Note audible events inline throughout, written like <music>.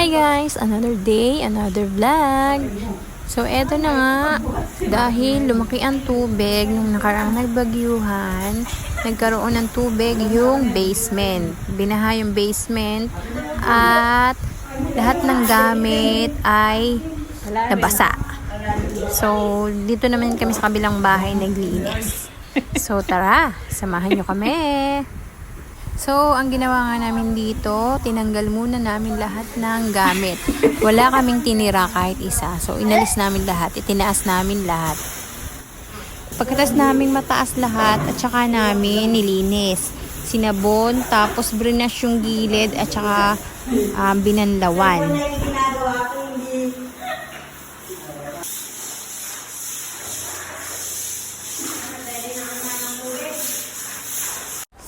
Hi guys! Another day, another vlog. So, eto na nga. Dahil lumaki ang tubig nung nakaraang nagbagyuhan, nagkaroon ng tubig yung basement. Binaha yung basement at lahat ng gamit ay nabasa. So, dito naman kami sa kabilang bahay naglinis. So, tara, samahan nyo kami. So, ang ginawa nga namin dito, tinanggal muna namin lahat ng gamit. Wala kaming tinira kahit isa. So, inalis namin lahat, itinaas namin lahat. Pagkatas namin mataas lahat, at saka namin nilinis. Sinabon, tapos brinash yung gilid, at saka um, binanlawan.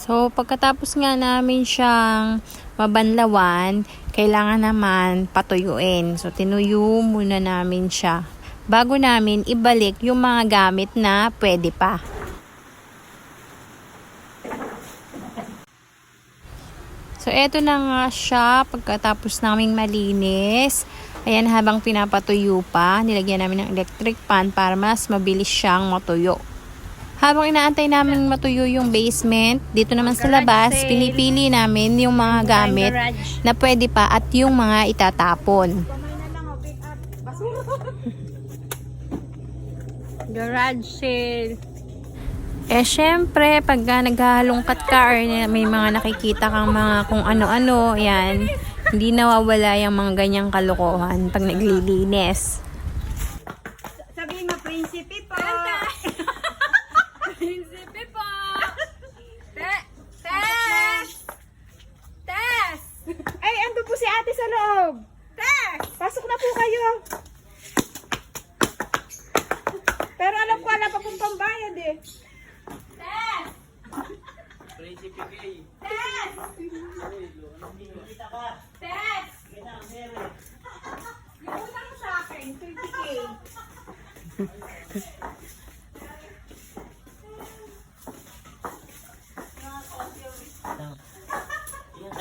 So, pagkatapos nga namin siyang mabanlawan, kailangan naman patuyuin. So, tinuyo muna namin siya. Bago namin ibalik yung mga gamit na pwede pa. So, eto na nga siya pagkatapos naming malinis. Ayan, habang pinapatuyo pa, nilagyan namin ng electric pan para mas mabilis siyang matuyo. Habang inaantay namin matuyo yung basement, dito naman sa labas, pinipili namin yung mga gamit na pwede pa at yung mga itatapon. <laughs> Garage sale. Eh, syempre, pag naghahalongkat ka or may mga nakikita kang mga kung ano-ano, yan, hindi nawawala yung mga ganyang kalokohan pag naglilinis. Sabihin mo, prinsipe po. prinsipe po. Te Tess! Tess! Ay, ando po si ate sa loob. Tess! Pasok na po kayo. Pero alam ko, wala pa pong pambayad eh. Tess! Tess! Yung utang sa akin, 30k.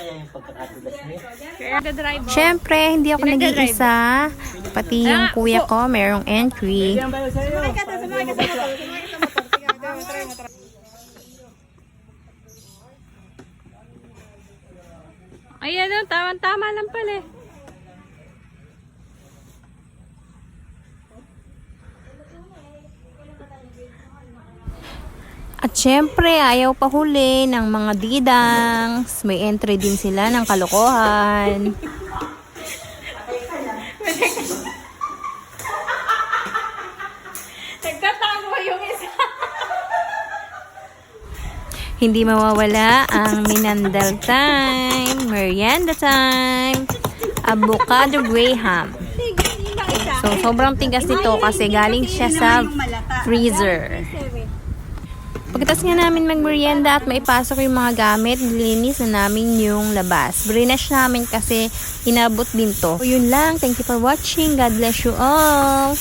Kaya yung pagkakatulas niya. Syempre, hindi ako nag-iisa. Pati yung kuya ko, merong entry. Sumakay ka, sumakay ka sa motor. Sumakay ka. Ayan tama-tama lang pala eh. At syempre, ayaw pa huli ng mga didangs. May entry din sila ng kalokohan. <laughs> Nagtatago yung isa. Hindi mawawala ang minandal time, merienda time, avocado graham. So, sobrang tigas nito kasi galing siya sa freezer. Pagkatapos nga namin magmerienda at maipasok yung mga gamit, nilinis na namin yung labas. Brinash namin kasi inabot din to. So, yun lang. Thank you for watching. God bless you all.